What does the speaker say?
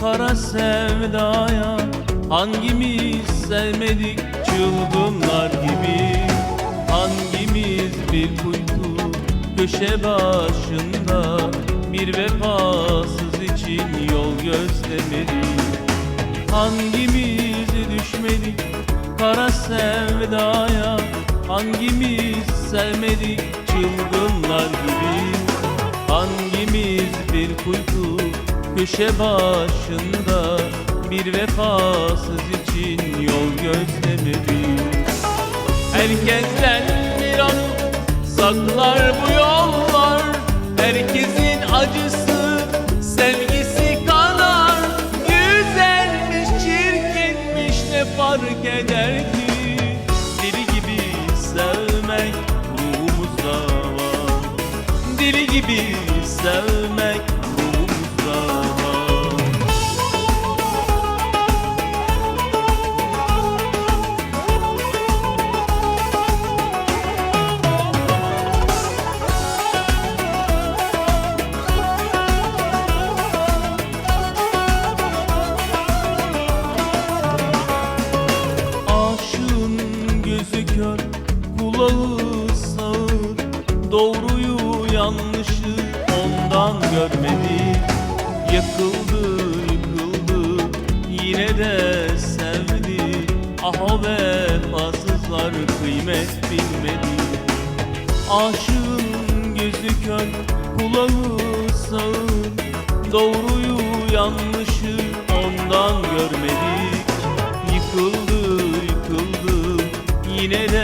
kara sevdaya Hangimiz sevmedik çılgınlar gibi? Hangimiz bir kuytu köşe başında Bir vefasız için yol gözlemedik Hangimiz düşmedik kara sevdaya Hangimiz sevmedik çılgınlar gibi? Hangimiz bir kuytu köşe başında Bir vefasız için yol gözlemedik Herkesten bir an saklar bu yollar Herkesin acısı, sevgisi kanar. Güzelmiş, çirkinmiş ne fark eder ki? Deli gibi sevmek ruhumuzda var. Deli gibi sevmek Doğruyu yanlışı ondan görmedi Yakıldı yıkıldı yine de sevdi Ah o vefasızlar kıymet bilmedi. Aşığın gözü kör, kulağı sağır Doğruyu yanlışı ondan görmedik. Yıkıldı yıkıldı yine de